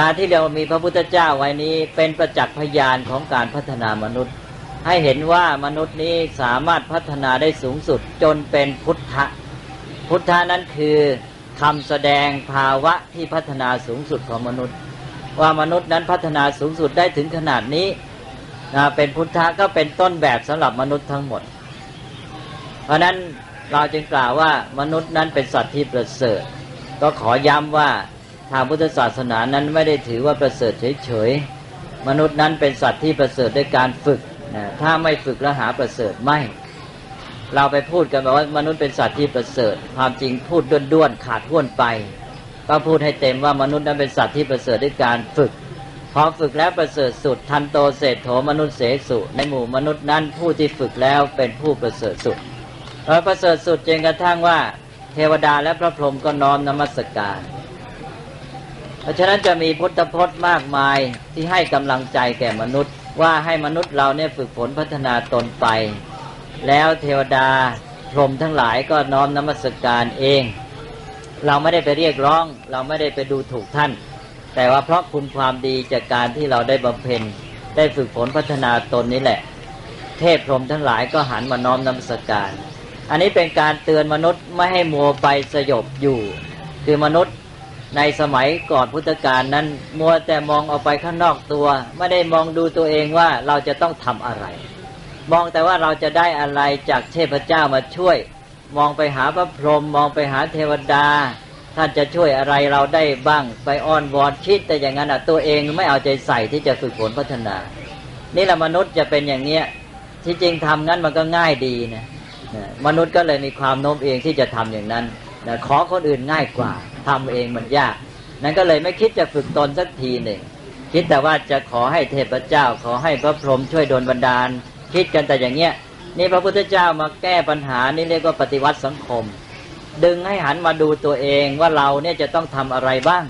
การที่เรามีพระพุทธเจ้าไว้นี้เป็นประจักษ์พยานของการพัฒนามนุษย์ ให้เห็นว่ามนุษย์นี้สามารถพัฒนาได้สูงสุดจนเป็นพุทธะพุทธะนั้นคือคำแสดงภาวะที่พัฒนาสูงสุดของมนุษย์ ว่ามนุษย์นั้นพัฒนาสูงสุดได้ถึงขนาดนี้นะเป็นพุทธะก็เป็นต้นแบบสำหรับมนุษย์ทั้งหมด เพราะนั้นเราจึงกล่าวว่ามนุษย์นั้นเป็นสัตว์ที่ประเสริฐ ก็ขอย้ำว่า ทางพุทธศาสนานั้นไม่ได้ถือว่าประเสริฐเฉยๆ มนุษย์นั้นเป็นสัตว์ที่ประเสริฐด้วยการฝึกนะถ้าไม่ฝึกแล้วหาประเสริฐไม่ เราไปพูดกันแบบว่ามนุษย์เป็นสัตว์ที่ประเสริฐ ความจริงพูดด้วนๆขาดท้วนไป ก็พูดให้เต็มว่ามนุษย์นั้นเป็นสัตว์ที่ประเสริฐด้วยการฝึกพอฝึกแล้วประเสริฐสุดทันโตเศรษโถมนุษย์เสสุ ในหมู่มนุษย์นั้นผู้ที่ฝึกแล้วเป็นผู้ประเสริฐสุดเพราะประเสริฐสุดจนกระทั่งว่า เทวดาและพระพรหมก็น้อมนมัสการ เพราะฉะนั้นจะมีพุทธพจน์มากมายที่ให้กำลังใจแก่มนุษย์ ว่าให้มนุษย์เราเนี่ยฝึกฝนพัฒนาตนไป แล้วเทวดาพรหมทั้งหลายก็น้อมนมัสการเอง เราไม่ได้ไปเรียกร้อง เราไม่ได้ไปดูถูกท่าน แต่ว่าเพราะคุณความดีจากการที่เราได้บำเพ็ญได้ฝึกฝนพัฒนาตนนี้แหละ เทพพรหมทั้งหลายก็หันมาน้อมนมัสการ อันนี้เป็นการเตือนมนุษย์ไม่ให้มัวไปสยบอยู่ คือมนุษย์ ในสมัยก่อนพุทธกาลนั้น มัวแต่มองออกไปข้างนอกตัว ไม่ได้มองดูตัวเองว่าเราจะต้องทำอะไร มองแต่ว่าเราจะได้อะไรจากเทพเจ้ามาช่วย มองไปหาพระพรหมมองไปหาเทวดา ท่านจะช่วยอะไรเราได้บ้างไปอ้อนวอนคิดแต่อย่างนั้นอะตัวเองไม่เอาใจใส่ที่จะฝึกฝนพัฒนา นี่แหละมนุษย์จะเป็นอย่างเนี้ยที่จริงทำงั้นมันก็ง่ายดีนะมนุษย์ก็เลยมีความโน้มเองที่จะทำอย่างนั้นนะขอคนอื่นง่ายกว่า ทำเองมันยาก นั้นก็เลยไม่คิดจะฝึกตนสักทีหนึ่ง คิดแต่ว่าจะขอให้เทพเจ้า ขอให้พระพรหมช่วยดลบันดาล คิดกันแต่อย่างเงี้ย นี่พระพุทธเจ้ามาแก้ปัญหานี่เรียกว่าปฏิวัติสังคม ดึงให้หันมาดูตัวเองว่าเราเนี่ยจะต้องทำอะไรบ้าง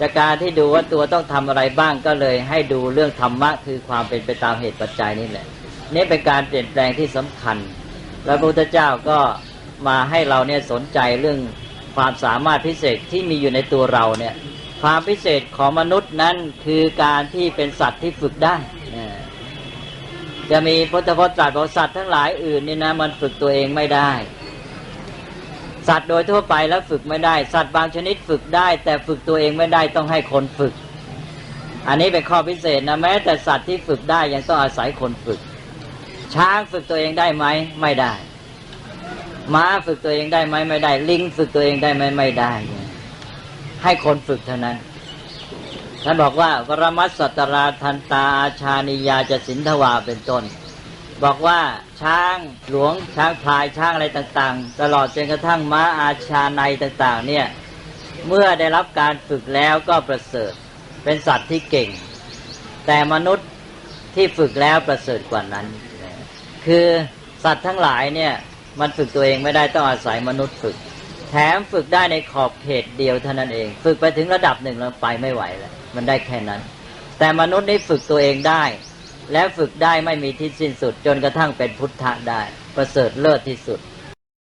จากการที่ดูว่าตัวต้องทำอะไรบ้างก็เลยให้ดูเรื่องธรรมะคือความเป็นไปตามเหตุปัจจัยนี่แหละนี่เป็นการเปลี่ยนแปลงที่สำคัญ แล้วพระพุทธเจ้าก็มาให้เราเนี่ยสนใจเรื่อง ความสามารถพิเศษที่มีอยู่ในตัวเราเนี่ย ความพิเศษของมนุษย์นั้นคือการที่เป็นสัตว์ที่ฝึกได้จะมีพุทธพจน์ตรัสบอกสัตว์ทั้งหลายอื่นนี่นะมันฝึกตัวเองไม่ได้ สัตว์โดยทั่วไปแล้วฝึกไม่ได้ สัตว์บางชนิดฝึกได้ แต่ฝึกตัวเองไม่ได้ต้องให้คนฝึก อันนี้เป็นข้อพิเศษนะแม้ แต่สัตว์ที่ฝึกได้ยังต้องอาศัยคนฝึก ช้างฝึกตัวเองได้ไหมไม่ได้ ม้าฝึกตัวเองได้ไหมไม่ได้ ลิงฝึกตัวเองได้ไหมไม่ได้ ให้คนฝึกเท่านั้นท่านบอกว่าวรมัสสตราทันตาอาชานิยาจะสินทวาเป็นต้น บอกว่าช้างหลวงช้างพลายช้างอะไรต่างๆ ตลอดจนกระทั่งม้าอาชาในต่างๆ เนี่ยเมื่อได้รับการฝึกแล้วก็ประเสริฐเป็นสัตว์ที่เก่ง แต่มนุษย์ที่ฝึกแล้วประเสริฐกว่านั้น คือสัตว์ทั้งหลายเนี่ย มันฝึกตัวเองไม่ได้ต้องอาศัยมนุษย์ฝึก แถมฝึกได้ในขอบเขตเดียวเท่านั้นเอง ฝึกไปถึงระดับหนึ่งแล้วไปไม่ไหวแล้วมันได้แค่นั้น แต่มนุษย์นี่ฝึกตัวเองได้ และฝึกได้ไม่มีที่สิ้นสุด จนกระทั่งเป็นพุทธะได้ ประเสริฐเลิศที่สุด